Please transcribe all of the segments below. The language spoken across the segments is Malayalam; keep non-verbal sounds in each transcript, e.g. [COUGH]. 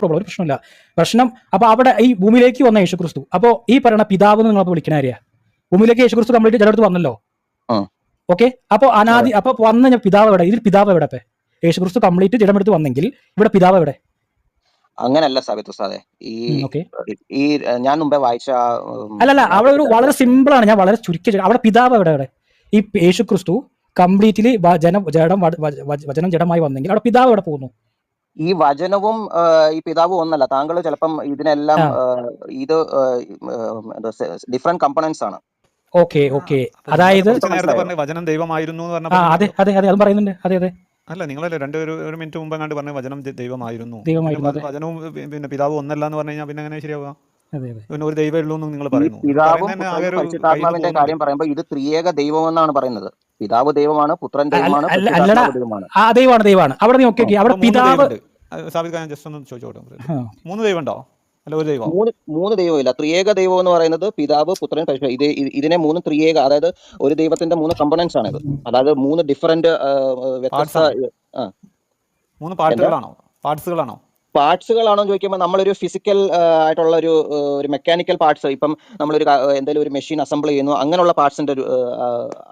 പ്രോബ്ലം ഒരു പ്രശ്നമില്ല. പ്രശ്നം അപ്പൊ അവിടെ ഈ ഭൂമിയിലേക്ക് വന്ന യേശു ക്രിസ്തു അപ്പോ ഈ പറയുന്ന പിതാവ് എന്ന് നിങ്ങൾ വിളിക്കണ ആരെയാ? ഭൂമിയിലേക്ക് യേശു ക്രിസ്തു കംപ്ലീറ്റ് ചിലടത്ത് വന്നല്ലോ. ഓക്കെ? അപ്പൊ അനാദി അപ്പൊ വന്ന ഞാൻ പിതാവ് എവിടെ? ഇതിൽ പിതാവ് എവിടെ ഇപ്പൊ യേശുക്രിസ്തു കംപ്ലീറ്റ് ജഡമെടുത്ത് വന്നെങ്കിൽ ഇവിടെ പിതാവ് എവിടെ? അങ്ങനല്ല സാബിത്ത് ഉസ്താദെ ഈ ഈ ഞാൻ മുമ്പേ വായിച്ച അല്ലല്ല അവിടെ ഒരു വളരെ സിമ്പിൾ ആണ്. ഞാൻ വളരെ ചുരുക്കി അവിടെ പിതാവ് എവിടെ അവിടെ ഈ യേശു ക്രിസ്തു കംപ്ലീറ്റ്ലി ജനം ജഡം വചനം ജഡമായി വന്നെങ്കിൽ അവിടെ പിതാവ് എവിടെ പോകുന്നു? ഈ വചനവും ഈ പിതാവും ഒന്നല്ല. താങ്കൾ ചിലപ്പം ഇതിനെല്ലാം ഇത് ഡിഫറെന്റ് കമ്പണൻസ് ആണ്. Okay okay. അതായത് വചനം ദൈവമായിരുന്നു അതെ അതെ അതെ അതും പറയുന്നുണ്ട്. അതെ അതെ. അല്ല നിങ്ങളല്ലേ രണ്ട് ഒരു ഒരു മിനിറ്റ് മുമ്പ് കണ്ട് പറഞ്ഞ വചനം ദൈവമായിരുന്നു. വചനവും പിന്നെ പിതാവ് ഒന്നല്ല എന്ന് പറഞ്ഞു കഴിഞ്ഞാൽ പിന്നെ എങ്ങനെ ശരിയാവുക? അതെ അതെ. പിന്നെ ഒരു ദൈവമേ ഉള്ളൂ എന്ന് നിങ്ങൾ പറയുന്നു. പിതാവും കാര്യം പറയുമ്പോൾ ഇത് ത്രിയേക ദൈവം എന്നാണ് പറയുന്നത്. പിതാവ് ദൈവമാണ് പുത്രൻ ദൈവമാണ് ദൈവമാണ്. ആ ദൈവമാണ് ദൈവമാണ്. അവിടെ നീ ഓക്കെ ഓക്കെ അവിടെ പിതാവ് ജസ്റ്റ് ഒന്ന് ചോദിച്ചോട്ടെ മൂന്ന് ദൈവം ഉണ്ടോ അല്ല ഒരു ദൈവം. മൂന്ന് മൂന്ന് ദൈവമില്ല. ത്രിയേക ദൈവം എന്ന് പറയുന്നത് പിതാവ് പുത്രൻ പരിശുദ്ധ ഇത് ഇത് ഇതിനെ മൂന്ന് ത്രിയേക അതായത് ഒരു ദൈവത്തിന്റെ മൂന്ന് കമ്പണൻസ് ആണ് ഇത്. അതായത് മൂന്ന് ഡിഫറെന്റ് വ്യത്യസ്ത മൂന്ന് പാർട്ടുകളാണോ പാർട്സുകളാണോ പാർട്സുകളാണോ ചോദിക്കുമ്പോൾ നമ്മളൊരു ഫിസിക്കൽ ആയിട്ടുള്ള ഒരു ഒരു മെക്കാനിക്കൽ പാർട്സ് ഇപ്പം നമ്മളൊരു എന്തെങ്കിലും ഒരു മെഷീൻ അസംബിൾ ചെയ്യുന്നു അങ്ങനെയുള്ള പാർട്സിന്റെ ഒരു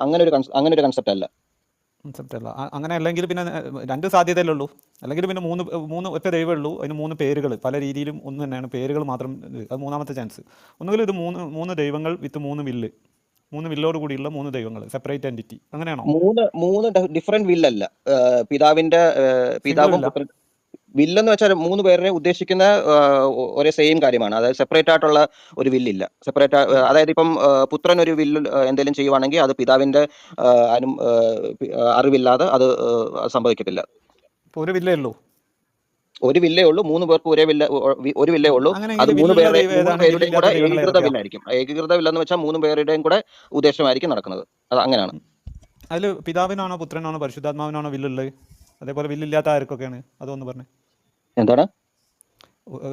അങ്ങനെ ഒരു അങ്ങനെ ഒരു കൺസെപ്റ്റ് അല്ല. കൺസെപ്റ്റ് അല്ല. അങ്ങനെ അല്ലെങ്കിൽ പിന്നെ രണ്ട് സാധ്യതയല്ലേ ഉള്ളൂ അല്ലെങ്കിൽ പിന്നെ മൂന്ന് മൂന്ന് ഒറ്റ ദൈവമേ ഉള്ളൂ. അതിന് മൂന്ന് പേരുകൾ പല രീതിയിലും ഒന്ന് തന്നെയാണ്. പേരുകൾ മാത്രം അത് മൂന്നാമത്തെ ചാൻസ് ഒന്നുകിൽ ഇത് മൂന്ന് മൂന്ന് ദൈവങ്ങൾ വിത്ത് മൂന്ന് വില്ല്. മൂന്ന് വില്ലോട് കൂടിയുള്ള മൂന്ന് ദൈവങ്ങൾ സെപ്പറേറ്റ് എന്റിറ്റി അങ്ങനെയാണോ? മൂന്ന് മൂന്ന് ഡിഫറെന്റ് വില്ലല്ല. പിതാവിന്റെ പിതാവും വില്ലെന്ന് വെച്ചാൽ മൂന്ന് പേരെ ഉദ്ദേശിക്കുന്ന ഒരേ സെയിം കാര്യമാണ്. അതായത് സെപ്പറേറ്റ് ആയിട്ടുള്ള ഒരു വില്ലില്ല. സെപ്പറേറ്റ് അതായത് ഇപ്പം പുത്രൻ ഒരു വില്ല് എന്തെങ്കിലും ചെയ്യുവാണെങ്കിൽ അത് പിതാവിന്റെ അനു അറിവില്ലാതെ അത് സംഭവിക്കത്തില്ല. ഒരു വില്ലേ ഉള്ളൂ. ഒരു വില്ലേ ഉള്ളൂ മൂന്ന് പേർക്ക് ഒരേ വില്ല ഒരു വില്ലേ ഉള്ളൂ. അത് മൂന്ന് പേരുടെ പേരുടെയും കൂടെ ഏകീകൃത? വില്ലായിരിക്കും. ഏകീകൃത വില്ലെന്ന് വെച്ചാൽ മൂന്ന് പേരുടെയും കൂടെ ഉദ്ദേശമായിരിക്കും നടക്കുന്നത്. അത് അങ്ങനെയാണ്. അതിൽ പിതാവിനാണോ പുത്രനാണോ പരിശുദ്ധാത്മാവിനാണോ വില്ലുള്ളത് അതേപോലെ വില്ലില്ലാത്ത ആർക്കൊക്കെയാണ്? അതൊന്ന് പറഞ്ഞേ. എന്താണ്?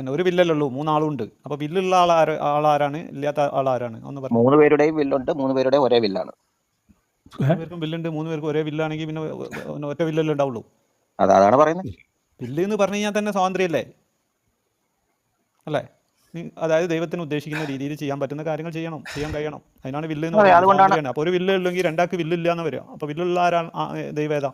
ഒരു വില്ലല്ലുള്ളൂ മൂന്നാളുണ്ട്. അപ്പൊ വില്ലുള്ള ആൾ ആര് ആളാരാണ്? ഇല്ലാത്ത ആളാരാണ് ഒന്ന് പറഞ്ഞു മൂന്ന് പേരുടെയും വില്ലുണ്ട് മൂന്ന് പേരുടെയും ഒരേ വില്ലാണ്. മൂന്ന് പേർക്കും വില്ലുണ്ട് മൂന്ന് പേർക്കും ഒരേ വില്ലാണെങ്കിൽ പിന്നെ ഒ- ഒറ്റ വില്ലല്ലേ ഉണ്ടാവുള്ളൂ. അത് അതാണ് പറയുന്നത്. വില്ല് എന്ന് പറഞ്ഞു കഴിഞ്ഞാൽ തന്നെ സ്വാതന്ത്ര്യമല്ലേ അല്ലേ? നീ- അതായത് ദൈവത്തിന് ഉദ്ദേശിക്കുന്ന രീതിയിൽ ചെയ്യാൻ പറ്റുന്ന കാര്യങ്ങൾ ചെയ്യണം ചെയ്യാൻ കഴിയണം. അതിനാണ് വില്ല് എന്ന് അതെ, പറയുന്നത് അതുകൊണ്ടാണ്. അപ്പോൾ ഒരു വില്ല് ഉള്ളെങ്കിൽ രണ്ടാൾക്ക് വില്ലില്ല എന്ന് വരിക. അപ്പോൾ വില്ലുള്ള ആരാണ്? ആ, ഏ, ദൈവം ഏതാ?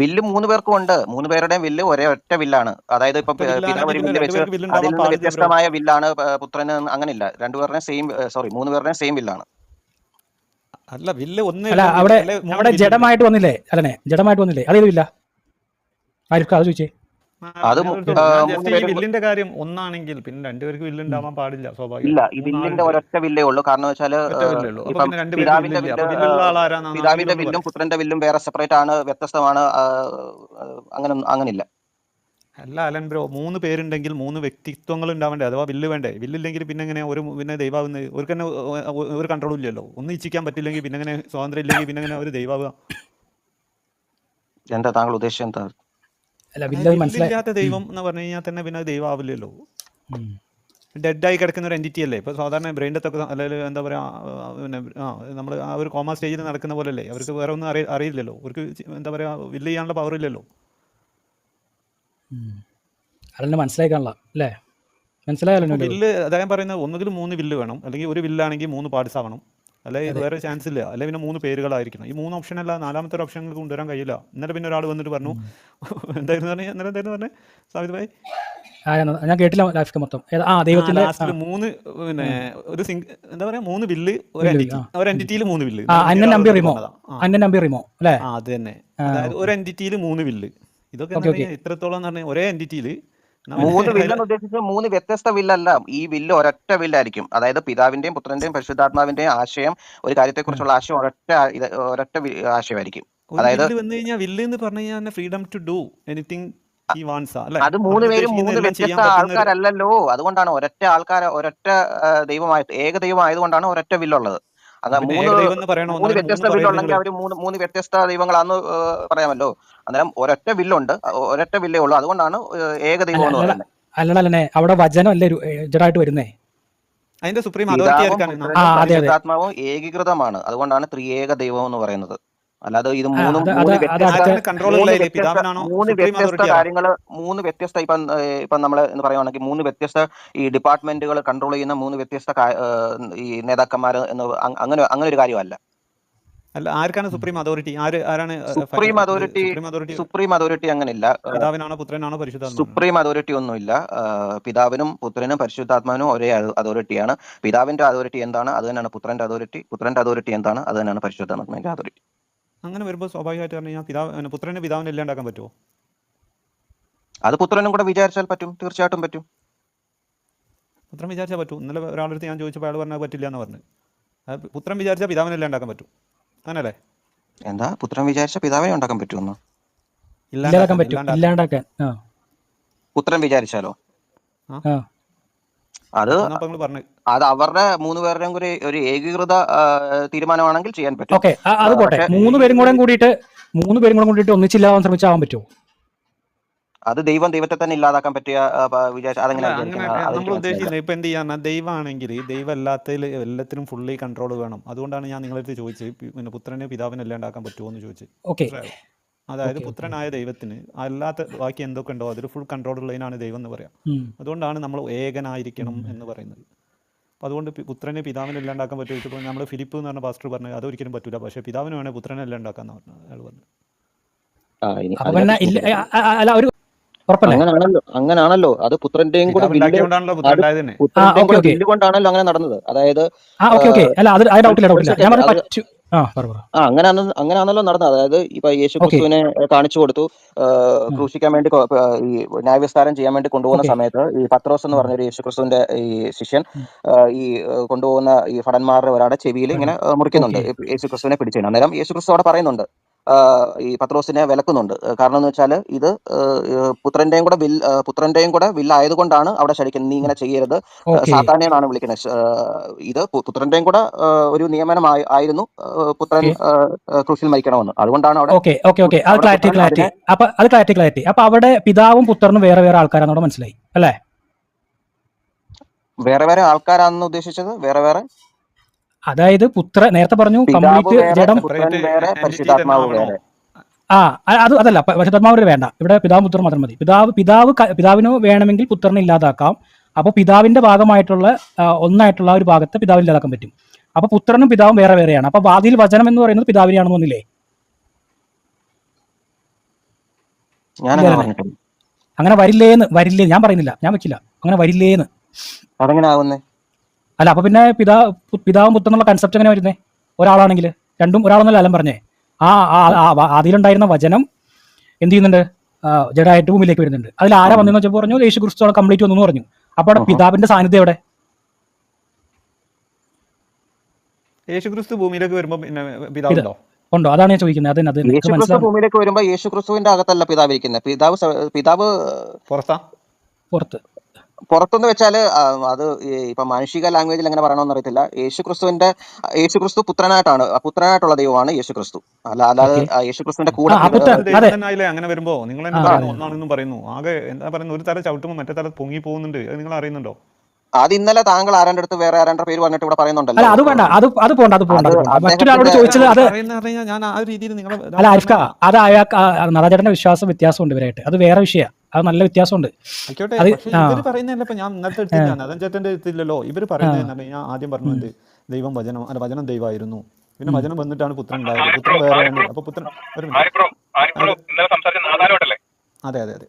വില്ല് മൂന്ന് പേർക്കും ഉണ്ട്. മൂന്ന് പേരുടെയും വില്ല് ഒരേ ഒറ്റ വില്ലാണ്. അതായത് ഇപ്പൊ പിതാവ് ഒരു വില്ല് വെച്ച് അതിൽ നിന്ന് വ്യത്യസ്തമായ വില്ലാണ് പുത്രന് അങ്ങനെയില്ല രണ്ടുപേരുടെയും സെയിം സോറി മൂന്ന് പേരുടെയും സെയിം വില്ലാണ്. അല്ല വില്ല് ഒന്ന് അവിടെ അവിടെ. ജഡമായിട്ട് വന്നില്ലേ? അല്ലേ ജഡമായിട്ട് വന്നില്ലേ? അതേതില്ല ആയിരിക്കും അത് ചോദിച്ചേ. അത് വില്ലിന്റെ കാര്യം ഒന്നാണെങ്കിൽ പിന്നെ രണ്ടുപേർക്ക് വില്ലുണ്ടാവാൻ പാടില്ല സ്വാഭാവികം. ഇല്ല ഈ വില്ലിന്റെ ഒരൊറ്റ വില്ലേ ഉള്ളൂ. കാരണം വെച്ചാൽ വില്ലേ പിതാവിന്റെ. വില്ല് പിതാവിന്റെ വില്ലും പുത്രന്റെ വില്ലും വേറെ സെപ്പറേറ്റ് ആണ് വ്യത്യസ്തമാണ് അങ്ങനെ അങ്ങനില്ല. അല്ല അലൻ ബ്രോ മൂന്ന് പേരുണ്ടെങ്കിൽ മൂന്ന് വ്യക്തിത്വങ്ങൾ ഉണ്ടാവേണ്ടേ? അഥവാ വില്ല് വേണ്ടേ? വില്ലില്ലെങ്കിൽ പിന്നെ എങ്ങനെ ഒരു പിന്നെ ദൈവാവുന്ന ഒരു തന്നെ ഒരു കൺട്രോളും ഇല്ലല്ലോ. ഒന്ന് ഇച്ഛിക്കാൻ പറ്റില്ലെങ്കിൽ പിന്നെ എങ്ങനെ സ്വാതന്ത്ര്യം ഇല്ലെങ്കിൽ പിന്നെ എങ്ങനെ ഒരു ദൈവാവുക? എന്താ താങ്കൾ ഉദ്ദേശിച്ചത് എന്താ? അല്ല വില്ലത് മനസ്സിലായി. ദൈവം എന്ന് പറഞ്ഞു കഴിഞ്ഞാൽ തന്നെ പിന്നെ അത് ദൈവമാവില്ലല്ലോ ഡെഡ് ഡെഡായി കിടക്കുന്ന ഒരു എന്റിറ്റി അല്ലേ? ഇപ്പോൾ സാധാരണ ബ്രെയിന്റെ തൊക്കെ അല്ലെങ്കിൽ എന്താ പറയുക പിന്നെ ആ നമ്മൾ ആ ഒരു കോമ സ്റ്റേജിൽ നടക്കുന്ന പോലെ അല്ലേ? അവർക്ക് വേറെ ഒന്നും അറിയ അറിയില്ലല്ലോ. അവർക്ക് എന്താ പറയുക വില്ല് ചെയ്യാനുള്ള പവർ ഇല്ലല്ലോ. അല്ലെന്നെ മനസ്സിലാക്കാനുള്ള അല്ലേ? മനസ്സിലായല്ലോ വില്ല് അദ്ദേഹം പറയുന്നത് ഒന്നുകിൽ മൂന്ന് വില്ല് വേണം അല്ലെങ്കിൽ ഒരു വില്ലാണെങ്കിൽ മൂന്ന് പാർട്സ് ആവണം. അല്ലെങ്കിൽ വേറെ ചാൻസ് ഇല്ല. അല്ലെ പിന്നെ മൂന്ന് പേരുകളായിരിക്കണം. ഈ മൂന്ന് ഓപ്ഷൻ അല്ല നാലാമത്തെ ഒരു ഓപ്ഷൻ കൊണ്ടുവരാൻ കഴിയില്ല. ഇന്നലെ പിന്നെ ഒരാൾ വന്നിട്ട് പറഞ്ഞു. [LAUGHS] എന്തായിരുന്നു പറഞ്ഞു? ഇന്നലെ എന്തായിരുന്നു പറഞ്ഞു? സാബിത് ഭായി? ഞാൻ- കേട്ടില്ല ലൈഫ് മൊത്തം. ആ ദൈവത്തിന്റെ മൂന്ന് പിന്നെ ഒരു സിംഗ് എന്താ പറയാ? മൂന്ന് ബില്ല് ഒരു എന്റിറ്റിയിൽ മൂന്ന് ബില്ല് ആ അന്നെ നമ്പി റിമോ. ആ. അന്നെ നമ്പി റിമോ അല്ലേ? അത് തന്നെ. അതായത് ഒരു എന്റിറ്റിയിൽ മൂന്ന് ബില്ല് ഇതൊക്കെ എന്ന് ഇത്രത്തോളം എന്ന് പറഞ്ഞാൽ ഒരേ എന്റിറ്റിയിൽ മൂന്ന് [LAUGHS] വില്ലെന്ന് ഉദ്ദേശിച്ചത് മൂന്ന് വ്യത്യസ്ത വില്ലല്ല ഈ വില്ല് ഒരൊറ്റ വില്ലായിരിക്കും അതായത് പിതാവിന്റെയും പുത്രന്റെയും പരിശുദ്ധാത്മാവിന്റെയും ആശയം ഒരു കാര്യത്തെക്കുറിച്ചുള്ള ആശയം ഒരൊറ്റ ഒരൊറ്റ ആശയമായിരിക്കും. അതായത് വില്ല് വന്നു കഴിഞ്ഞാൽ വില്ല് എന്ന് പറഞ്ഞു കഴിഞ്ഞാൽ ഫ്രീഡം ടു ഡു എനിത്തിങ് അത് മൂന്ന് പേരും മൂന്ന് വ്യത്യസ്ത ആൾക്കാരല്ലല്ലോ. അതുകൊണ്ടാണ് ഒരൊറ്റ ആൾക്കാർ ഒരൊറ്റ ദൈവമായിട്ട് ഏക ദൈവം ആയതുകൊണ്ടാണ് ഒരൊറ്റ വില്ലുള്ളത് അത് മൂന്ന് മൂന്ന് വ്യത്യസ്ത വില്ലുണ്ടെങ്കിൽ അവർ മൂന്ന് മൂന്ന് വ്യത്യസ്ത ദൈവങ്ങളാന്ന് പറയാമല്ലോ. അന്നേരം ഒരൊറ്റ വില്ലുണ്ട്. ഒരൊറ്റ വില്ലേ ഉള്ളൂ. അതുകൊണ്ടാണ് ഏക ദൈവം എന്ന് പറയുന്നത്. അല്ലടാ അല്ലനെ അവിടെ വചനം അല്ലേ ഒരു- വരുന്നേ? അതിന്റെ സുപ്രീം അതോറിറ്റി പിതാവും ആയിരിക്കാണ് പുത്രനും ആ, അതെ, അതെ. ഏകീകൃതമാണ്. അതുകൊണ്ടാണ് ത്രിയേക ദൈവം എന്ന് പറയുന്നത്. അല്ലാതെ ഇത് മൂന്നും അത് മൂന്ന് വ്യത്യസ്ത കാര്യങ്ങൾ മൂന്ന് വ്യത്യസ്ത ഇപ്പം ഇപ്പം നമ്മൾ എന്ന് പറയുവാണെങ്കിൽ മൂന്ന് വ്യത്യസ്ത ഈ ഡിപ്പാർട്ട്മെന്റുകൾ കൺട്രോൾ ചെയ്യുന്ന മൂന്ന് വ്യത്യസ്ത ഈ നേതാക്കന്മാർ എന്ന് അങ്ങനെ അങ്ങനെ ഒരു കാര്യമല്ല. അല്ല ആർക്കാണ് സുപ്രീം അതോറിറ്റി? ആര് ആരാണ് സുപ്രീം അതോറിറ്റി സുപ്രീം അതോറിറ്റി അങ്ങനെ ഇല്ല അങ്ങനെയില്ല. പിതാവിനാണോ പുത്രനാണോ സുപ്രീം അതോറിറ്റി ഒന്നുമില്ല. പിതാവിനും പുത്രനും പരിശുദ്ധാത്മാവിനും ഒരേ അതോറിറ്റിയാണ്. പിതാവിന്റെ അതോറിറ്റി എന്താണ്? അത് തന്നെയാണ് പുത്രന്റെ അതോറിറ്റി. പുത്രന്റെ അതോറിറ്റി എന്താണ്? അത് തന്നെയാണ് പരിശുദ്ധാത്മാവിന്റെ അതോറിറ്റി. അങ്ങനെ വരുമ്പോൾ സ്വാഭാവികമായിട്ട് പറഞ്ഞു കഴിഞ്ഞാൽ പിതാവ് പുത്രനെ പിതാവിനെ ഇല്ലാണ്ടാക്കാൻ പറ്റുമോ അത് പുത്രനും കൂടെ വിചാരിച്ചാൽ പറ്റും. തീർച്ചയായിട്ടും പറ്റും. പുത്രൻ വിചാരിച്ചാൽ പറ്റും. ഇന്നലെ ഒരാളടുത്ത് ഞാൻ ചോദിച്ചപ്പോൾ അയാൾ പറഞ്ഞാൽ പറ്റില്ല എന്ന് പറഞ്ഞു. അത് പുത്രൻ വിചാരിച്ചാൽ പിതാവിനെ ഇല്ലാണ്ടാക്കാൻ പറ്റും. അങ്ങനല്ലേ? എന്താ? പുത്രൻ വിചാരിച്ച പിതാവിനെ ഉണ്ടാക്കാൻ പറ്റുമെന്ന്? ഇല്ലാണ്ടാക്കാൻ പറ്റും. ഇല്ലാണ്ടാക്കാൻ. പുത്രം പുത്രൻ വിചാരിച്ചാലോ? ആ. അത് അത് അവരുടെ മൂന്ന് പേരുടെയും കൂടി ഒരു ഏകീകൃത തീരുമാനമാണെങ്കിൽ ചെയ്യാൻ പറ്റും. ഓക്കെ അത് പോട്ടെ. മൂന്ന് പേരും കൂടെ കൂടിയിട്ട് മൂന്ന് പേരും കൂടെ കൂടിയിട്ട് ഒന്നിച്ചില്ലാവാൻ ശ്രമിച്ചാവാൻ പറ്റുമോ? അത് ദൈവം ദൈവത്തെ തന്നെ ഇല്ലാതാക്കാൻ പറ്റിയ നമ്മൾ ഉദ്ദേശിക്കുന്നത് ഇപ്പൊ എന്ത് ചെയ്യാൻ ദൈവമാണെങ്കിൽ ദൈവം എല്ലാത്തിൽ എല്ലാത്തിനും ഫുള്ളി കൺട്രോൾ വേണം. അതുകൊണ്ടാണ് ഞാൻ നിങ്ങളെടുത്ത് ചോദിച്ചത് പിന്നെ പുത്രനെ പിതാവിനെ അല്ലാണ്ടാക്കാൻ പറ്റുമോ എന്ന് ചോദിച്ചത്. ഓക്കെ. അതായത് പുത്രനായ ദൈവത്തിന് അല്ലാത്ത ബാക്കി എന്തൊക്കെ ഉണ്ടോ അതിൽ ഫുൾ കൺട്രോൾ ഉള്ളതിനാണ് ദൈവം എന്ന് പറയാം. അതുകൊണ്ടാണ് നമ്മൾ ഏകനായിരിക്കണം എന്ന് പറയുന്നത്. അപ്പോൾ അതുകൊണ്ട് പുത്രനെ പിതാവിനെ ഇല്ലാണ്ടാക്കാൻ പറ്റുമോ ഇപ്പോൾ നമ്മൾ ഫിലിപ്പ് എന്ന് പറഞ്ഞ പാസ്റ്റർ പറഞ്ഞു അതൊരിക്കലും പറ്റൂല. പക്ഷേ പിതാവിന് വേണേൽ പുത്രനെ ഇല്ലാണ്ടാക്കാന്ന് പറഞ്ഞു അയാൾ പറഞ്ഞു. അല്ല ഒരു അങ്ങനാണല്ലോ അങ്ങനാണല്ലോ. അത് പുത്രന്റെയും കൂടെ കൊണ്ടാണല്ലോ അങ്ങനെ നടന്നത്. അതായത് ആ അങ്ങനെ അങ്ങനെയാണല്ലോ നടന്നത്. അതായത് ഇപ്പൊ യേശു ക്രിസ്തുവിനെ കാണിച്ചു കൊടുത്തു. ക്രൂശിക്കാൻ വേണ്ടി ഈ ന്യായവിസ്താരം ചെയ്യാൻ വേണ്ടി കൊണ്ടുപോകുന്ന സമയത്ത് ഈ പത്രോസ് എന്ന് പറഞ്ഞ ഒരു യേശു ക്രിസ്തുവിന്റെ ഈ ശിഷ്യൻ ഈ കൊണ്ടുപോകുന്ന ഈ ഭടന്മാരുടെ ഒരാളുടെ ചെവിയിൽ ഇങ്ങനെ മുറിക്കുന്നുണ്ട്. യേശു ക്രിസ്തുവിനെ പിടിച്ചു അന്നേരം യേശു ക്രിസ്തു അവിടെ പറയുന്നുണ്ട്. ഈ പത്രോസിനെ വിലക്കുന്നുണ്ട്. കാരണം എന്ന് വെച്ചാൽ ഇത് പുത്രന്റെയും കൂടെ വിൽ പുത്രന്റെയും കൂടെ വില്ലായതുകൊണ്ടാണ് അവിടെ ശരിക്കും നീ ഇങ്ങനെ ചെയ്യരുത്. ഓക്കെ. സാത്താനെ വിളിക്കുന്നത് ഇത് പുത്രന്റെയും കൂടെ ഒരു നിയമനമായി ആയിരുന്നു. പുത്രൻ ക്രൂശിൽ മരിക്കണമെന്ന്. അതുകൊണ്ടാണ് അവിടെ ഓക്കെ ഓക്കെ ഓക്കെ. അത് ക്ലാരിറ്റി ക്ലാരിറ്റി. അപ്പൊ അത് ക്ലാരിറ്റി ക്ലാരിറ്റി. അപ്പൊ അവിടെ പിതാവും പുത്രനും വേറെ വേറെ ആൾക്കാരാണെന്നോട് മനസ്സിലായി. അല്ലേ? വേറെ വേറെ ആൾക്കാരാണെന്ന് ഉദ്ദേശിച്ചത്? വേറെ വേറെ? അതായത് പുത്ര നേരത്തെ പറഞ്ഞു കംപ്ലീറ്റ് ജഡം. പരിശുദ്ധാത്മാവ് ആ അത് അതല്ല പ- പരിശുദ്ധാത്മാവിന് വേണ്ട. ഇവിടെ പിതാവും പുത്രൻ മാത്രം മതി. പിതാവ് പിതാവ് പിതാവിന് വേണമെങ്കിൽ പുത്രനെ ഇല്ലാതാക്കാം. അപ്പോൾ പിതാവിന്റെ ഭാഗമായിട്ടുള്ള ഒന്നായിട്ടുള്ള ഒരു ഭാഗത്തെ പിതാവിന് ഇല്ലാതാക്കാൻ പറ്റും. അപ്പൊ പുത്രനും പിതാവും വേറെ വേറെയാണ്. അപ്പൊ വാതിയിൽ വചനം എന്ന് പറയുന്നത് പിതാവിനെയാണെന്ന് തോന്നില്ലേ ഞാൻ അങ്ങനെ പറഞ്ഞിട്ടില്ല. അങ്ങനെ വരില്ലേന്ന് വരില്ലേ? ഞാൻ പറയുന്നില്ല. ഞാൻ വെക്കില്ല. അങ്ങനെ വരില്ലേന്ന്. അതെങ്ങനെ ആവുന്നേ? അല്ല അപ്പൊ പിന്നെ പിതാ പിതാവും പിതാവും പുത്രനുള്ള കൺസെപ്റ്റ് എങ്ങനെ വരുന്നേ? ഒരാളാണെങ്കിൽ രണ്ടും ഒരാളെന്നല്ല അലം പറഞ്ഞേ. ആ അതിലുണ്ടായിരുന്ന വചനം എന്ത് ചെയ്യുന്നുണ്ട്? ജഡായിട്ട് ഭൂമിയിലേക്ക് വരുന്നുണ്ട്. അതിൽ ആരാ വന്നെന്ന് വെച്ചപ്പോൾ പറഞ്ഞു യേശു ക്രിസ്തു കംപ്ലീറ്റ് വന്നു എന്ന് പറഞ്ഞു. അപ്പൊ അവിടെ പിതാവിന്റെ സാന്നിധ്യം എവിടെ? യേശുക്രിസ്തു ഭൂമിയിലേക്ക് വരുമ്പോൾ പിന്നെ പിതാവുണ്ടോ? ഉണ്ടോ? അതാണ് ഞാൻ ചോദിക്കുന്നത്. അത് തന്നെ, അത് തന്നെ. യേശു എനിക്ക് ക്രിസ്തു മനസ്സിലാവും ഭൂമിയിലേക്ക് വരുമ്പോ യേശു ക്രിസ്തുവിന്റെ അകത്തല്ല പിതാവ് ഇരിക്കുന്നത് പിതാവ് പിതാവ് പുറത്താ? പുറത്ത്. പുറത്തുനിന്ന് വെച്ചാൽ അത് ഇപ്പൊ മാനുഷിക ലാംഗ്വേജിൽ എങ്ങനെ പറയണമെന്ന് അറിയത്തില്ല. യേശു ക്രിസ്തുവിന്റെ യേശു ക്രിസ്തു പുത്രനായിട്ടാണ് പുത്രനായിട്ടുള്ള ദൈവമാണ് യേശു ക്രിസ്തു അല്ല അല്ലാതെ ആ യേശു ക്രിസ്തുവിന്റെ കൂടെ അങ്ങനെ വരുമ്പോ? നിങ്ങൾ ഒന്നാണെന്നും പറയുന്നു. ആകെ എന്താ പറയുന്നത് ഒരു തല ചവിട്ടുമ്പോൾ മറ്റേ തല പൊങ്ങി പോകുന്നുണ്ട്. അത് നിങ്ങൾ അറിയുന്നുണ്ടോ? അത് ഇന്നലെ താങ്കൾ ആരാണ്ട് അടുത്ത് വേറെ ആരാന്റെ പേര് പറഞ്ഞിട്ട് ഇവിടെ അല്ല പറയുന്നുണ്ടല്ലോ അത് വേണ്ട. അത് അത് പോണ്ട അത് പോണ്ട മറ്റൊരാളോട് ചോദിച്ചത് അത് പറയുന്ന ഞാൻ ആ രീതിയിൽ നിങ്ങളെ അല്ല ആരിഫ്ക അത് അയാൾക്ക് നദാചേട്ടന്റെ വിശ്വാസം വ്യത്യാസമുണ്ട് ഇവരായിട്ട്. അത് വേറെ വിഷയമാണ്. അത് നല്ല വ്യത്യാസമുണ്ട്. ഇവർ പറയുന്നത് ഞാൻ ആദ്യം പറഞ്ഞു ദൈവം വചനം അല്ല വചനം ദൈവമായിരുന്നു. പിന്നെ വചനം വന്നിട്ടാണ് പുത്രൻ ഉണ്ടായത്. പുത്രൻ വേറെ അപ്പൊ പുത്രൻ ഒരു മിനിറ്റ്. ആരിപ്രോ ആരിപ്രോ ഇന്നലെ സംസാരിച്ച നാദാനോട്ടല്ലേ അതെ അതെ അതെ.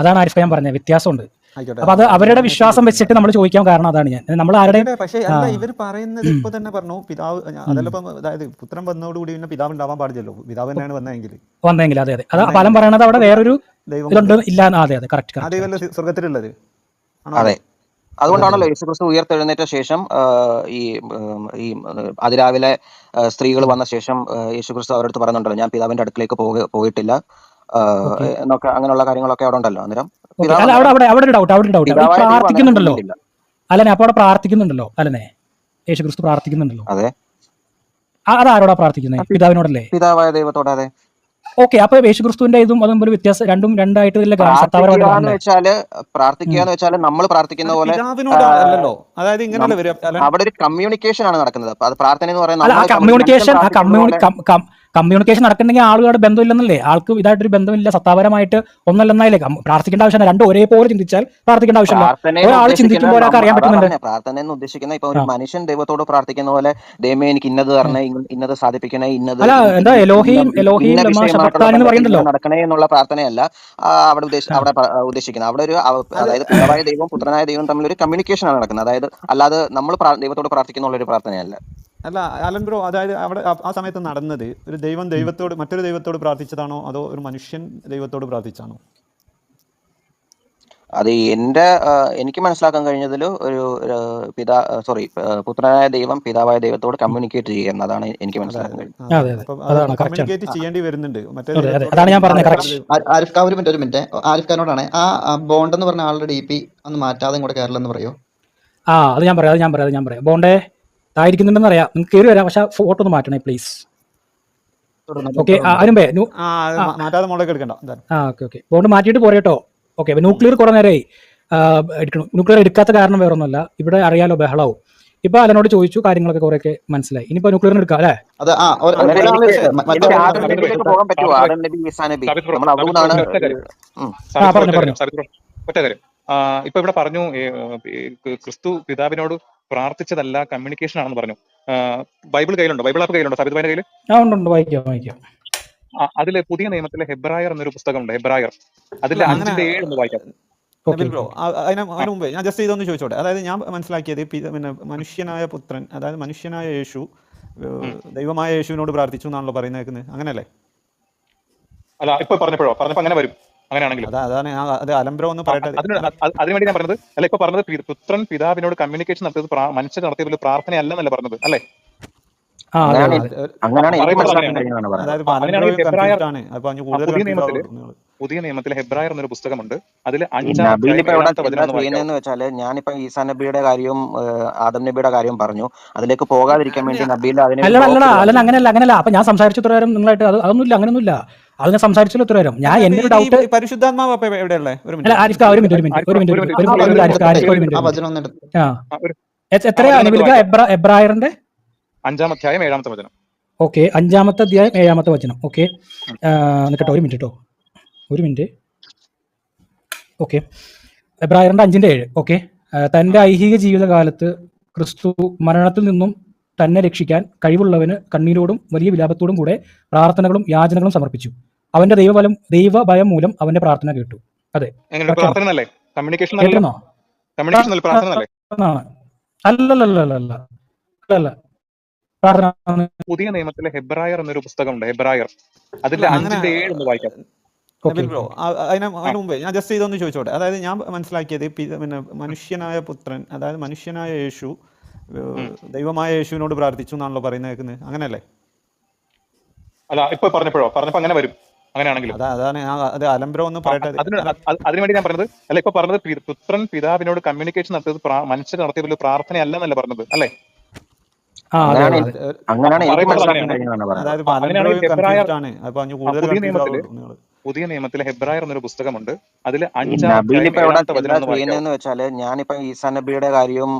അതാണ് ആരിഫ് ഞാൻ പറഞ്ഞത്. വ്യത്യാസമുണ്ട്. അപ്പൊ അത് അവരുടെ വിശ്വാസം വെച്ചിട്ട് നമ്മൾ ചോദിക്കാൻ കാരണം അതാണ് ഞാൻ. നമ്മൾ ആരുടെ പക്ഷേ അല്ല ഇവർ പറയുന്നത് ഇപ്പൊ തന്നെ പറഞ്ഞു പിതാവ് ഞാൻ- അതായത് പുത്രൻ വന്നതോടുകൂടി പിന്നെ പിതാവ് ഉണ്ടാവാൻ പാടില്ലല്ലോ. പിതാവ് തന്നെയാണ് വന്നതെങ്കിൽ. വന്നെങ്കിൽ അതെ അതെ. അത് ഫലം പറയണത് അവിടെ വേറൊരു ഇതുണ്ട് ഇല്ല അതെ അതെ കറക്റ്റ് സ്വർഗത്തിലുള്ളത് അതെ. അതുകൊണ്ടാണല്ലോ യേശുക്രിസ്തു ഉയർത്തെഴുന്നേറ്റ ശേഷം ഈ ഈ അതിരാവിലെ സ്ത്രീകൾ വന്ന ശേഷം യേശുക്രിസ്തു അവരടുത്ത് പറയുന്നുണ്ടല്ലോ ഞാൻ പിതാവിന്റെ അടുക്കിലേക്ക് പോക- പോയിട്ടില്ല. എന്നൊക്കെ അങ്ങനെയുള്ള കാര്യങ്ങളൊക്കെ അവിടെ ഉണ്ടല്ലോ അന്നേരം? അവിടെ അവിടെ അവിടെ ഒരു ഡൗട്ട് അവിടെ ഒരു ഡൗട്ട് പ്രാർത്ഥിക്കുന്നുണ്ടല്ലോ. അല്ലനെ അപ്പൊ അവിടെ പ്രാർത്ഥിക്കുന്നുണ്ടല്ലോ അല്ലനെ യേശു ക്രിസ്തു പ്രാർത്ഥിക്കുന്നുണ്ടല്ലോ. അതെ. അതാരോടാ അത് ആരോടാ പ്രാർത്ഥിക്കുന്നത് പിതാവിനോടല്ലേ? പിതാവായ ദൈവത്തോടെ അതെ. ഓക്കെ അപ്പൊ യേശുക്രിസ്തുവിന്റെ ഇതും അതും ഒരു വ്യത്യാസം രണ്ടും രണ്ടായിട്ട് വെച്ചാൽ പ്രാർത്ഥിക്കുക എന്ന് വെച്ചാൽ നമ്മൾ പ്രാർത്ഥിക്കുന്ന പോലെ പിതാവിനോട് അല്ലല്ലോ. അതായത് ഇങ്ങനെയല്ലേ അവിടെ ഒരു കമ്മ്യൂണിക്കേഷൻ ആണ് നടക്കുന്നത്. അത് പ്രാർത്ഥന എന്ന് പറയുന്നത് അല്ല ആ നമ്മൾ കമ്മ്യൂണിക്കേഷൻ കമ്മ്യൂണിക്കേഷൻ നടക്കണമെങ്കിൽ ആളുകളുടെ ബന്ധമില്ലെന്നല്ലേ? ആൾക്ക് ഇതായിട്ടൊരു ബന്ധമില്ല സത്താപരമായിട്ട് ഒന്നല്ലെന്നായില്ലേ പ്രാർത്ഥിക്കേണ്ട ആവശ്യമില്ല. രണ്ടും ഒരേപോലെ ചിന്തിച്ചാൽ പ്രാർത്ഥിക്കേണ്ട ആവശ്യമില്ല. ഒരാൾ ഉദ്ദേശിക്കുന്ന ചിന്തിക്കുമ്പോൾ ഒരാൾക്ക് അറിയാൻ പറ്റുന്നുണ്ട്. പ്രാർത്ഥന എന്ന് ഉദ്ദേശിക്കുന്ന ഇപ്പൊ ഒരു മനുഷ്യൻ ദൈവത്തോട് പ്രാർത്ഥിക്കുന്ന പോലെ ദൈവമേ എനിക്ക് ഇന്നത് തരണേ ഇന്ന- ഇന്നത് സാധിപ്പിക്കണേ ഇന്നത് അല്ല എന്താ എലോഹിയും എലോഹിയും എന്ന് പറയുന്നുണ്ടല്ലോ. നടക്കണേ എന്നുള്ള പ്രാർത്ഥനയല്ല അവിടെ അവിടെ ഉദ്ദേശിക്കുന്നത്. അവിടെ ഒരു അതായത് പിതാവായ ദൈവം പുത്രനായ ദൈവം തമ്മിൽ ഒരു കമ്മ്യൂണിക്കേഷൻ ആണ് നടക്കുന്നത്. അതായത് അല്ലാതെ നമ്മൾ ദൈവത്തോട് പ്രാർത്ഥിക്കുന്ന ഒരു പ്രാർത്ഥനയല്ല. അല്ല അലൻ ബ്രോ അതായത് അവിടെ ആ- സമയത്ത് നടന്നത് ഒരു ദൈവം ദൈവത്തോട് മറ്റൊരു ദൈവത്തോട് പ്രാർത്ഥിച്ചതാണോ? അതോ ഒരു മനുഷ്യൻ ദൈവത്തോട് പ്രാർത്ഥിച്ചാണോ? അത് എന്റെ എനിക്ക് മനസ്സിലാക്കാൻ കഴിഞ്ഞതിൽ ഒരു പിതാ സോറി പുത്രനായ ദൈവം പിതാവായ ദൈവത്തോട് കമ്മ്യൂണിക്കേറ്റ് ചെയ്യുക എന്നതാണ് എനിക്ക് മനസ്സിലാക്കാൻ കഴിഞ്ഞത്. അതെ, അതെ. അതാണ് കമ്മ്യൂണിക്കേറ്റ് ചെയ്യേണ്ടി വരുന്നുണ്ട്. മറ്റേ അതെ, അതെ. ദൈവത്തോട് അതാണ് ഞാൻ പറഞ്ഞത്, പ്രാർത്ഥിച്ചത് ആരിഫ് ഖാൻ ഒരു മിനിറ്റ് ഒരു മിനിറ്റ് ആരിഫ് ഖാനോടാണ് ആ ബോണ്ട് എന്ന് പറഞ്ഞ ആളുടെ ഡി പി ഒന്ന് മാറ്റാതെ കൂടെ എന്ന് പറയോ. ആ അത് ഞാൻ പറയാം അത് ഞാൻ പറയാം അത് ഞാൻ പറയാം. ബോണ്ടേ തായിരിക്കുന്നുണ്ടെന്ന് അറിയാം നിങ്ങൾക്ക് കയറി വരാം. പക്ഷെ ഫോട്ടോ ഒന്ന് മാറ്റണേ പ്ലീസ് ഓക്കെ അരുമ്പേ ആ മാറ്റാതെ മുകളിലേക്ക് എടുക്കണ്ട. എന്തായാലും ആ ഓക്കെ ഓക്കെ ബോണ്ട് മാറ്റിയിട്ട് പോരേട്ടോ ഓക്കെ ന്യൂക്ലിയർ കുറെ നേരമായി എടുക്കണം. ന്യൂക്ലിയർ എടുക്കാത്ത കാരണം വേറെ ഒന്നുമല്ല ഇവിടെ അറിയാലോ ബഹളവും ഇപ്പൊ അതിനോട് ചോദിച്ചു കാര്യങ്ങളൊക്കെ കുറെയൊക്കെ മനസ്സിലായി. ഇനിയിപ്പോ ന്യൂക്ലിയർ എടുക്കാം അല്ലേ? പറഞ്ഞു, ഒറ്റ പറഞ്ഞു. ഇപ്പൊ ഇവിടെ പറഞ്ഞു ക്രിസ്തു പിതാവിനോട് പ്രാർത്ഥിച്ചതല്ല കമ്മ്യൂണിക്കേഷൻ ആണെന്ന് പറഞ്ഞു. ബൈബിൾ കയ്യിലുണ്ടോ? ബൈബിൾ ആപ്പ് കയ്യിലുണ്ടോ? സബിത് കയ്യിൽ ഉണ്ട് ഉണ്ട്. വായിക്കാം വായിക്കാം. അതിലെ പുതിയ നിയമത്തിലെ ഹെബ്രായർ എന്നൊരു പുസ്തകമുണ്ട് ഹെബ്രായർ. അതിലെ അഞ്ചിന്റെ ഏഴ് ഒന്ന് വായിക്കാം. ബ്രോ അതിന് മുമ്പേ ഞാൻ ജസ്റ്റ് ഇതൊന്ന് ചോദിച്ചോട്ടെ. അതായത് ഞാൻ മനസ്സിലാക്കിയത് പിന്നെ മനുഷ്യനായ പുത്രൻ അതായത് മനുഷ്യനായ യേശു ദൈവമായ യേശുവിനോട് പ്രാർത്ഥിച്ചു എന്നാണല്ലോ പറയുന്നത് അങ്ങനെയല്ലേ? അല്ല ഇപ്പൊ പറഞ്ഞപ്പോഴോ? പറഞ്ഞപ്പോ അങ്ങനെ വരും. അങ്ങനെയാണെങ്കിൽ. അതാ അതാണ് ഞാൻ അത് അലംബ്രോ എന്ന് പറയട്ടെ? അതിന് അത് അതിനുവേണ്ടി ഞാൻ പറഞ്ഞത് അല്ല ഇപ്പൊ പറഞ്ഞത് പുത്രൻ പിതാവിനോട് കമ്മ്യൂണിക്കേഷൻ നടത്തിയത് പ്രാ- മനുഷ്യൻ നടത്തിയ ഒരു പ്രാർത്ഥനയല്ലെന്നല്ല പറഞ്ഞത് അല്ലേ? പുതിയ നിയമത്തിൽ നിയമത്തിൽ പുതിയ നിയമത്തിലെ ഹെബ്രായർ എന്നൊരു പുസ്തകമുണ്ട്. അതിൽ അഞ്ചാം വെച്ചാൽ ഞാനിപ്പോ ഈസാ നബിയുടെ കാര്യവും ആദം നബിയുടെ കാര്യവും പറഞ്ഞു. അതിലേക്ക് പോകാതിരിക്കാൻ വേണ്ടി നബിയുടെ അതിനെ അല്ലടാ അല്ല. അല്ലല്ല അങ്ങനെയല്ല അങ്ങനെയല്ല. അപ്പൊ ഞാൻ സംസാരിച്ചു നിങ്ങളായിട്ട് അത് അതൊന്നുമില്ല അങ്ങനെയൊന്നുമില്ല. അത് സംസാരിച്ചല്ലോ ഇത്ര ഉത്തരവാരം ഞാൻ എന്റെ ഡൗട്ട് പരിശുദ്ധാത്മാവ് ഒരു മിനിറ്റ്. ആരിഫ് ഒരു മിനിറ്റ് ഒരു മിനിറ്റ് ഒരു മിനിറ്റ് ഒരു മിനിറ്റ് ആ വചനം മിനിറ്റ് ആരിഫ് ആരിഫ് ഒരു മിനിറ്റ്. ആ. എത്രയാണ് എബ്രായറിന്റെ? അഞ്ചാം അധ്യായം ഏഴാമത്തെ വചനം. ഓക്കെ അഞ്ചാമത്തെ അധ്യായം ഏഴാമത്തെ വചനം. ഓക്കെ. നിൽക്കട്ടെ ഒരു മിനിറ്റ് കേട്ടോ ഒരു മിനിറ്റ്. ഓക്കെ. എബ്രായറിന്റെ അഞ്ചിന്റെ ഏഴ്. ഓക്കെ. തന്റെ ഐഹിക ജീവിതകാലത്ത് ക്രിസ്തു മരണത്തിൽ നിന്നും തന്നെ രക്ഷിക്കാൻ കഴിവുള്ളവന് കണ്ണീരോടും വലിയ വിലാപത്തോടും കൂടെ പ്രാർത്ഥനകളും യാചനകളും സമർപ്പിച്ചു. അവന്റെ ദൈവബലം ദൈവഭയം മൂലം അവന്റെ പ്രാർത്ഥന കേട്ടു. അതെ. കമ്മ്യൂണിക്കേഷൻ അല്ല കേട്ടിരുന്നോ? പ്രാർത്ഥന പുതിയ നിയമത്തിലെ ഹെബ്രായർ എന്നൊരു പുസ്തകമുണ്ട് ഹെബ്രായർ. അതിലെ അല്ല, അഞ്ചിന്റെ ഏഴ് ഒന്ന് വായിക്കാം. ഓക്കെ. ബ്രോ അതിന് അതിന് മുമ്പേ ഞാൻ ജസ്റ്റ് ഇതൊന്ന് ചോദിച്ചോട്ടെ. അതായത് ഞാൻ മനസ്സിലാക്കിയത് പിന്നെ മനുഷ്യനായ പുത്രൻ അതായത് മനുഷ്യനായ യേശു ദൈവമായ യേശുവിനോട് പ്രാർത്ഥിച്ചു എന്നാണല്ലോ പറയുന്നത് കേൾക്കുന്നത്. അങ്ങനെയല്ലേ? അല്ല ഇപ്പൊ പറഞ്ഞപ്പോഴോ? പറഞ്ഞപ്പോ അങ്ങനെ വരും. അങ്ങനെയാണെങ്കിൽ അതാ അതാണ് അത് അലംബ്രോ ഒന്ന് പറയട്ടെ. അതിന് അത് അതിനുവേണ്ടി ഞാൻ പറഞ്ഞത് അല്ല? ഇപ്പൊ പറഞ്ഞത് പുത്രൻ പിതാവിനോട് കമ്മ്യൂണിക്കേഷൻ നടത്തിയത് മനുഷ്യർ നടത്തിയതിൽ പ്രാർത്ഥനയല്ലെന്നല്ല പറഞ്ഞത് അല്ലേ? പുതിയ നിയമത്തിൽ ഹെബ്രായർ എന്നൊരു പുസ്തകമുണ്ട്. അതിൽ വെച്ചാൽ ഞാനിപ്പോ ഈസാ നബിയുടെ കാര്യവും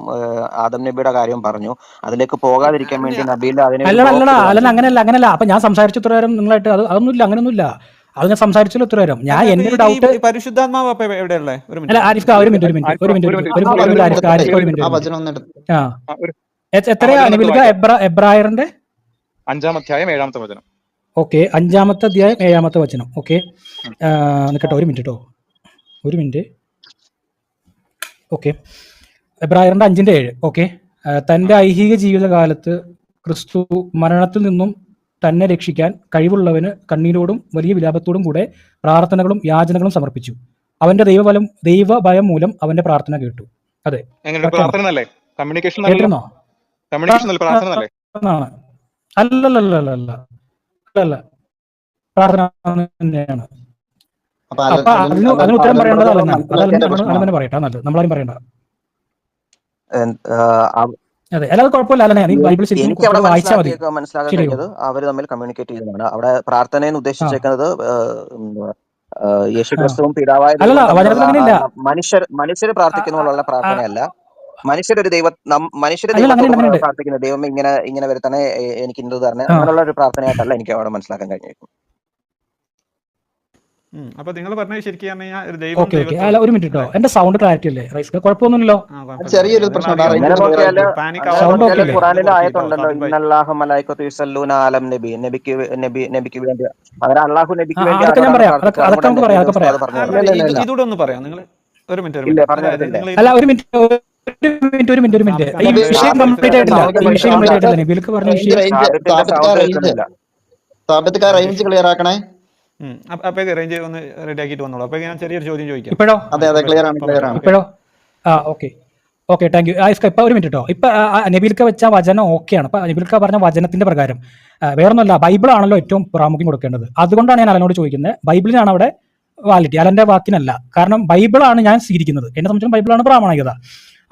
ആദം നബിയുടെ കാര്യവും പറഞ്ഞു. അതിലേക്ക് പോകാതിരിക്കാൻ വേണ്ടി അതിനെ അല്ലടാ അല്ലടാ ചെയ്തു. അങ്ങനെയല്ല അങ്ങനെയല്ല. അപ്പൊ ഞാൻ സംസാരിച്ച ഉത്തരവാരം നിങ്ങളായിട്ട് അത് അതൊന്നുമില്ല അങ്ങനെയൊന്നുമില്ല. അത് ഞാൻ സംസാരിച്ചല്ലോ ഉത്തരവാരം ഞാൻ എന്റെ ഒരു ഡൗട്ട് പരിശുദ്ധാത്മാവ് അല്ല മിനിറ്റ്. ആരിഫ് ഒരു മിനിറ്റ് ഒരു മിനിറ്റ് ഒരു മിനിറ്റ് ഒരു മിനിറ്റ് ആരിഫ് ഒരു മിനിറ്റ്. ആ എത്രയാ. എബ്ര എബ്രായറിന്റെ അഞ്ചാം അധ്യായം ഏഴാമത്തെ വചനം. ഓക്കെ. അഞ്ചാമത്തെ അധ്യായം ഏഴാമത്തെ വചനം. ഓക്കെ. നിൽക്കട്ടെ ഒരു മിനിറ്റ് കേട്ടോ ഒരു മിനിറ്റ്. ഓക്കെ. എബ്രായറിന്റെ അഞ്ചിന്റെ ഏഴ്. ഓക്കെ. തന്റെ ഐഹിക ജീവിതകാലത്ത് ക്രിസ്തു മരണത്തിൽ നിന്നും തന്നെ രക്ഷിക്കാൻ കഴിവുള്ളവന് കണ്ണീരോടും വലിയ വിലാപത്തോടും കൂടെ പ്രാർത്ഥനകളും യാചനകളും സമർപ്പിച്ചു. അവന്റെ ദൈവബലം ദൈവഭയം മൂലം അവന്റെ പ്രാർത്ഥന കേട്ടു. അതെ. കമ്മ്യൂണിക്കേഷൻ കേട്ടിരുന്നോ? കമ്മ്യൂണിക്കേഷൻ അല്ല? പ്രാർത്ഥന അല്ലേ? എന്നാണ് അല്ലല്ലല്ലല്ല അല്ലല്ല. പ്രാർത്ഥന തന്നെയാണ്. അപ്പൊ അലൻ- അതിന് അതിന് ഉത്തരം പറയേണ്ടത്. തന്നെ പറയട്ടെ. നല്ലത്. നമ്മളാരും പറയണ്ട. ഏഹ്, ആഹ്, അവ- അതെ. അല്ലാതെ കുഴപ്പമില്ല. അല്ലേ നീ ബൈബിൾ ശരിക്കും എനിക്ക് അവിടെ വായിച്ചാൽ മതി. മനസ്സിലാക്കാൻ? കഴിഞ്ഞത് അവർ തമ്മിൽ കമ്മ്യൂണിക്കേറ്റ് ചെയ്യുന്നതാണ്. അവിടെ പ്രാർത്ഥനയെന്ന് ഉദ്ദേശിച്ചേക്കുന്നത് യേശു ക്രിസ്തുവും പിതാവായ മനുഷ്യർ മനുഷ്യർ പ്രാർത്ഥിക്കുന്നതിനുള്ള പ്രാർത്ഥനയല്ല. മനുഷ്യരൊരു ദൈവം മനുഷ്യരെ ദൈവത്തോട്. പ്രാർത്ഥിക്കുന്ന ദൈവം ഇങ്ങനെ ഇങ്ങനെ വരുത്തണേ എനിക്ക് ഇന്നത് തരണേ. അങ്ങനെയുള്ള ഒരു പ്രാർത്ഥനയായിട്ടല്ല എനിക്ക് അവിടെ മനസ്സിലാക്കാൻ കഴിഞ്ഞിരിക്കും. അപ്പൊ നിങ്ങൾ പറഞ്ഞത് ശരിക്കും പറഞ്ഞു ഒരു ഓക്കെ ഓക്കെ. അല്ല ഒരു മിനിറ്റ് കേട്ടോ. എന്റെ സൗണ്ട് ക്ലാരിറ്റി അല്ലേ? റൈസ് കുഴപ്പമൊന്നുമില്ലല്ലോ. ചെറിയൊരു അതൊക്കെ ഞാൻ പറയാം. അതൊക്കെ പറയാം, അതൊക്കെ പറയാം. ഒന്ന് പറയാം. നിങ്ങൾ ഒരു മിനിറ്റ് ഒരു മിനിറ്റ്. പറഞ്ഞു അതായത് തരത്തില്ല. നിങ്ങൾ അല്ല ഒരു മിനിറ്റ്. ഒരു മിനിറ്റ് ഒരു മിനിറ്റ് ഒരു മിനിറ്റ്. ഈ വിഷയം കംപ്ലീറ്റ് ആയിട്ടില്ല. ഈ വിഷയം കംപ്ലീറ്റ് ആയിട്ടില്ല. പറഞ്ഞ വിഷയം. സാബിത്ത് റേഞ്ച് ക്ലിയർ ആക്കണേ? അപ്പൊ റേഞ്ച് ഒന്ന് റെഡി ആക്കിയിട്ട് വന്നോളൂ. അപ്പൊ ഞാൻ ചെറിയൊരു ചോദ്യം ചോദിക്കാം. ഇപ്പോഴോ? അതെ അതെ ക്ലിയർ ആണ് ക്ലിയർ ആണ്. ഇപ്പോഴോ? ആ ഓക്കെ ഓക്കെ താങ്ക് യു ഇസ്ക ഇപ്പൊ ഒരു മിനിറ്റ് കേട്ടോ ഇപ്പൊ നബീൽക്ക വെച്ച വചനം ഓക്കെയാണ് അപ്പൊ നബീൽക്ക പറഞ്ഞ വചനത്തിന്റെ പ്രകാരം. വേറൊന്നുമല്ല ബൈബിൾ ആണല്ലോ ഏറ്റവും പ്രാമുഖ്യം കൊടുക്കേണ്ടത്. അതുകൊണ്ടാണ് ഞാൻ അലനോട് ചോദിക്കുന്നത് ബൈബിളിനാണ് അവിടെ വാലിറ്റി അലന്റെ വാക്കിനല്ല. കാരണം ബൈബിളാണ് ഞാൻ സ്വീകരിക്കുന്നത്. എന്നെ സംബന്ധിച്ചും ബൈബിളാണ് പ്രാമാണികത.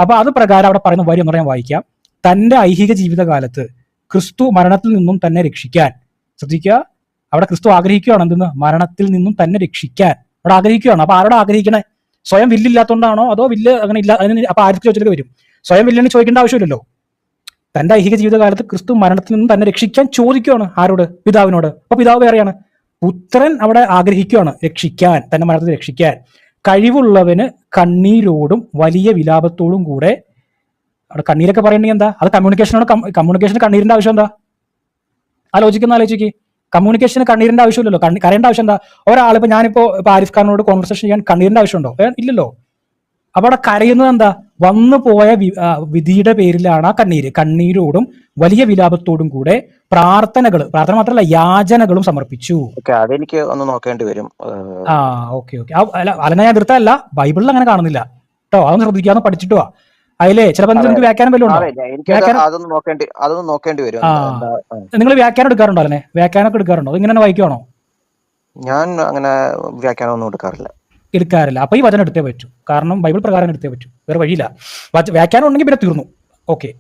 അപ്പൊ അത് പ്രകാരം അവിടെ പറയുന്ന വരി എന്ന് പറയാൻ വായിക്കാം. തന്റെ ഐഹിക ജീവിതകാലത്ത് ക്രിസ്തു മരണത്തിൽ നിന്നും തന്നെ രക്ഷിക്കാൻ. ശ്രദ്ധിക്കുക. അവിടെ ക്രിസ്തു ആഗ്രഹിക്കുകയാണ് എന്തെന്ന്? മരണത്തിൽ നിന്നും തന്നെ രക്ഷിക്കാൻ. അവിടെ ആഗ്രഹിക്കുകയാണ്. അപ്പൊ ആരോട് ആഗ്രഹിക്കണേ? സ്വയം വില്ലില്ലാത്തതുകൊണ്ടാണോ അതോ വില്ല് അങ്ങനെ ഇല്ല അതിന് അപ്പൊ ആർക്ക് ചോദിച്ചിട്ട് വരും. സ്വയം വില്ലിന് ചോദിക്കേണ്ട ആവശ്യമില്ലല്ലോ. തന്റെ ഐഹിക ജീവിതകാലത്ത് ക്രിസ്തു മരണത്തിൽ നിന്നും തന്നെ രക്ഷിക്കാൻ ചോദിക്കുകയാണ് ആരോട്? പിതാവിനോട്. അപ്പൊ പിതാവ് വേറെയാണ്. പുത്രൻ അവിടെ ആഗ്രഹിക്കുകയാണ് രക്ഷിക്കാൻ. തന്റെ മരണത്തിൽ രക്ഷിക്കാൻ. കഴിവുള്ളവന് കണ്ണീരോടും വലിയ വിലാപത്തോടും കൂടെ അവിടെ കണ്ണീരൊക്കെ പറയണെങ്കിൽ എന്താ? അത് കമ്മ്യൂണിക്കേഷനോട് കമ്മ്യൂണിക്കേഷന് കണ്ണീരിന്റെ ആവശ്യം എന്താ? ആലോചിക്കുന്ന ആലോചിക്ക്. കമ്മ്യൂണിക്കേഷന് കണ്ണീരിന്റെ ആവശ്യമില്ലല്ലോ. കണ്ണി കരേണ്ട ആവശ്യം എന്താ? ഒരാളിപ്പോ ഞാനിപ്പോ ആരിഫ് ഖാനോട് കോൺവെർസേഷൻ ചെയ്യാൻ കണ്ണീരിന്റെ ആവശ്യമുണ്ടോ? ഇല്ലല്ലോ. അപ്പൊ അവിടെ കരയുന്നത് എന്താ? വന്നു പോയ വിധിയുടെ പേരിലാണ് ആ കണ്ണീര്. കണ്ണീരോടും വലിയ വിലാപത്തോടും കൂടെ പ്രാർത്ഥനകൾ പ്രാർത്ഥന മാത്രമല്ല യാചനകളും സമർപ്പിച്ചു. അതെനിക്ക് ഒന്ന് നോക്കേണ്ടി വരും. ആ ഓക്കെ ഓക്കെ. അല്ല അലനെ ഞാൻ എതിർത്തല്ല ബൈബിളിൽ അങ്ങനെ കാണുന്നില്ല. കേട്ടോ അതൊന്ന് ശ്രദ്ധിക്കാന്ന് പഠിച്ചിട്ടു അതിലെ ചിലപ്പോൾ നിങ്ങൾക്ക് വ്യാഖ്യാനം വല്ലതും നോക്കേണ്ടി വരും. നിങ്ങൾ വ്യാഖ്യാനം എടുക്കാറുണ്ടോ അല്ലേ വ്യാഖ്യാനമൊക്കെ എടുക്കാറുണ്ടോ? ഇങ്ങനെ വായിക്കുവാണോ? ഞാൻ അങ്ങനെ വ്യാഖ്യാനം ഒന്നും എടുക്കാറില്ല. എടുക്കാറില്ല. അപ്പൊ ഈ വചനം എടുത്തേ പറ്റൂ. കാരണം ബൈബിൾ പ്രകാരം എടുത്തേ പറ്റൂ. വേറെ വഴിയില്ല. വ്യാഖ്യാനം ഉണ്ടെങ്കിൽ പിന്നെ തീർന്നു. ഓക്കെ.